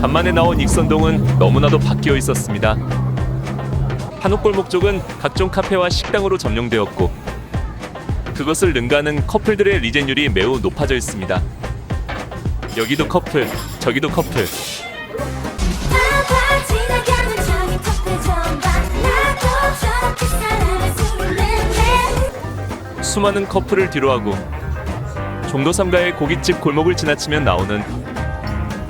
간만에 나온 익선동은 너무나도 바뀌어 있었습니다. 한옥골목 쪽은 각종 카페와 식당으로 점령되었고 그것을 능가하는 커플들의 리젠율이 매우 높아져 있습니다. 여기도 커플, 저기도 커플, 수많은 커플을 뒤로하고 종로 3가의 고깃집 골목을 지나치면 나오는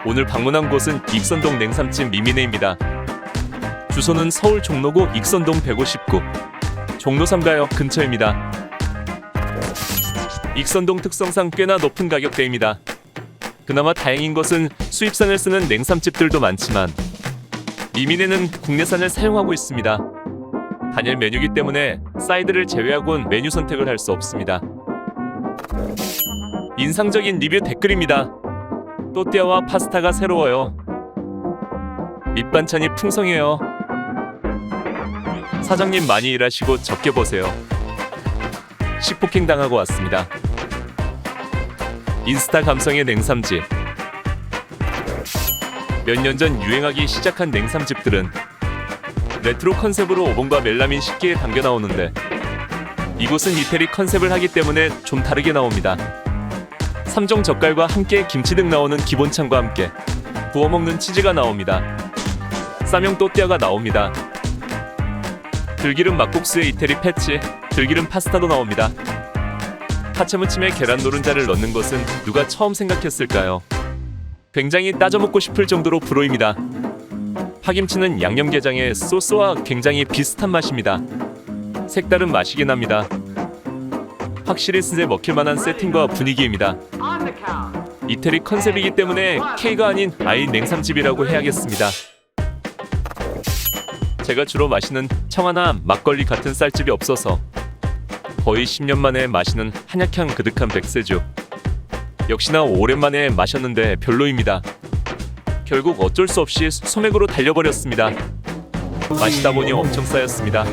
오늘 방문한 곳은 익선동 냉삼집 미미네입니다. 주소는 서울 종로구 익선동 159 종로 3가역 근처입니다. 익선동 특성상 꽤나 높은 가격대입니다. 그나마 다행인 것은 수입산을 쓰는 냉삼집들도 많지만 미미네는 국내산을 사용하고 있습니다. 단일 메뉴이기 때문에 사이드를 제외하곤 메뉴 선택을 할 수 없습니다. 인상적인 리뷰 댓글입니다. 또띠아와 파스타가 새로워요. 밑반찬이 풍성해요. 사장님 많이 일하시고 적게 보세요. 식폭행 당하고 왔습니다. 인스타 감성의 냉삼집. 몇 년 전 유행하기 시작한 냉삼집들은 레트로 컨셉으로 오븐과 멜라민 식기에 담겨 나오는데 이곳은 이태리 컨셉을 하기 때문에 좀 다르게 나옵니다. 삼종 젓갈과 함께 김치 등 나오는 기본창과 함께 구워 먹는 치즈가 나옵니다. 쌈용 또띠아가 나옵니다. 들기름 막국수에 이태리 패치, 들기름 파스타도 나옵니다. 파채무침에 계란 노른자를 넣는 것은 누가 처음 생각했을까요? 굉장히 따져 먹고 싶을 정도로 불호입니다. 파김치는 양념게장의 소스와 굉장히 비슷한 맛입니다. 색다른 맛이긴 합니다. 확실히 스에 먹힐 만한 세팅과 분위기입니다. 이태리 컨셉이기 때문에 K가 아닌 아이 냉삼집이라고 해야겠습니다. 제가 주로 마시는 청아나 막걸리 같은 쌀집이 없어서 거의 10년 만에 마시는 한약향 그득한 백세주. 역시나 오랜만에 마셨는데 별로입니다. 결국 어쩔 수 없이 소맥으로 달려버렸습니다. 마시다 보니 엄청 쌓였습니다.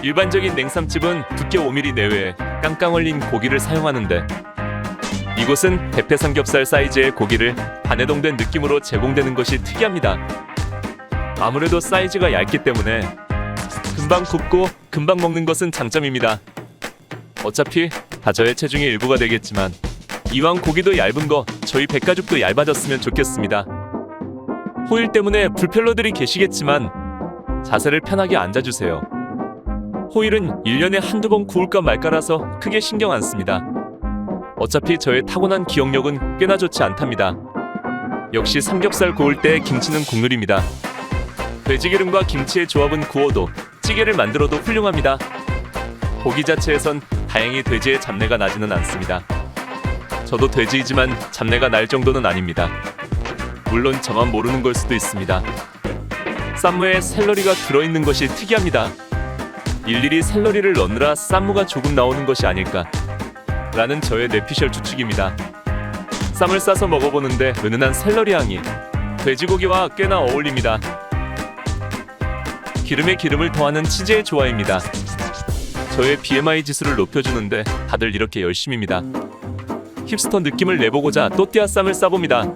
일반적인 냉삼집은 두께 5mm 내외 깡깡 얼린 고기를 사용하는데 이곳은 대패 삼겹살 사이즈의 고기를 반해동된 느낌으로 제공되는 것이 특이합니다. 아무래도 사이즈가 얇기 때문에 금방 굽고 금방 먹는 것은 장점입니다. 어차피 다 저의 체중의 일부가 되겠지만 이왕 고기도 얇은 거 저희 백가죽도 얇아졌으면 좋겠습니다. 호일 때문에 불편러들이 계시겠지만 자세를 편하게 앉아주세요. 호일은 1년에 한두 번 구울까 말까라서 크게 신경 안 씁니다. 어차피 저의 타고난 기억력은 꽤나 좋지 않답니다. 역시 삼겹살 구울 때 김치는 국룰입니다. 돼지기름과 김치의 조합은 구워도 찌개를 만들어도 훌륭합니다. 고기 자체에선 다행히 돼지의 잡내가 나지는 않습니다. 저도 돼지이지만 잡내가 날 정도는 아닙니다. 물론 저만 모르는 걸 수도 있습니다. 쌈무에 샐러리가 들어있는 것이 특이합니다. 일일이 샐러리를 넣느라 쌈무가 조금 나오는 것이 아닐까 라는 저의 뇌피셜 추측입니다. 쌈을 싸서 먹어보는데 은은한 샐러리 향이 돼지고기와 꽤나 어울립니다. 기름에 기름을 더하는 치즈의 조화입니다. 저의 BMI 지수를 높여주는데 다들 이렇게 열심입니다. 힙스터 느낌을 내보고자 또띠아 쌈을 싸봅니다.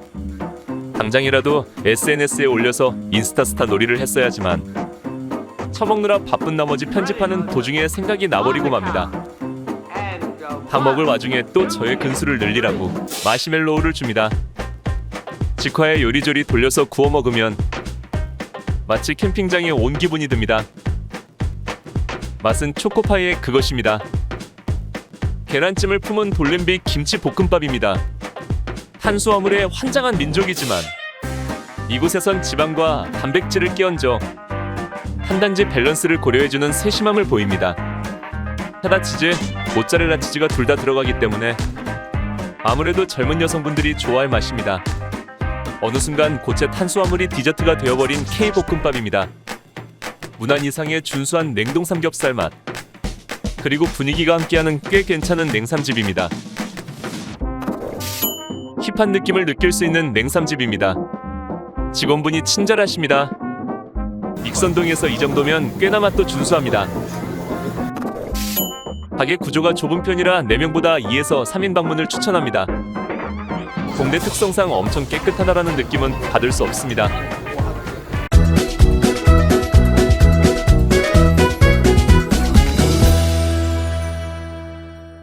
당장이라도 SNS에 올려서 인스타스타 놀이를 했어야지만 처먹느라 바쁜 나머지 편집하는 도중에 생각이 나버리고 맙니다. 다 먹을 와중에 또 저의 근수를 늘리라고 마시멜로우를 줍니다. 직화에 요리조리 돌려서 구워 먹으면 마치 캠핑장에 온 기분이 듭니다. 맛은 초코파이의 그것입니다. 계란찜을 품은 돌냄비 김치 볶음밥입니다. 탄수화물에 환장한 민족이지만 이곳에선 지방과 단백질을 끼얹어 한단지 밸런스를 고려해주는 세심함을 보입니다. 체다 치즈, 모짜렐라 치즈가 둘 다 들어가기 때문에 아무래도 젊은 여성분들이 좋아할 맛입니다. 어느 순간 고체 탄수화물이 디저트가 되어버린 K 볶음밥입니다. 무난 이상의 준수한 냉동 삼겹살 맛 그리고 분위기가 함께하는 꽤 괜찮은 냉삼집입니다. 힙한 느낌을 느낄 수 있는 냉삼집입니다. 직원분이 친절하십니다. 익선동에서 이 정도면 꽤나 맛도 준수합니다. 가게 구조가 좁은 편이라 4명보다 2에서 3인 방문을 추천합니다. 동네 특성상 엄청 깨끗하다라는 느낌은 받을 수 없습니다.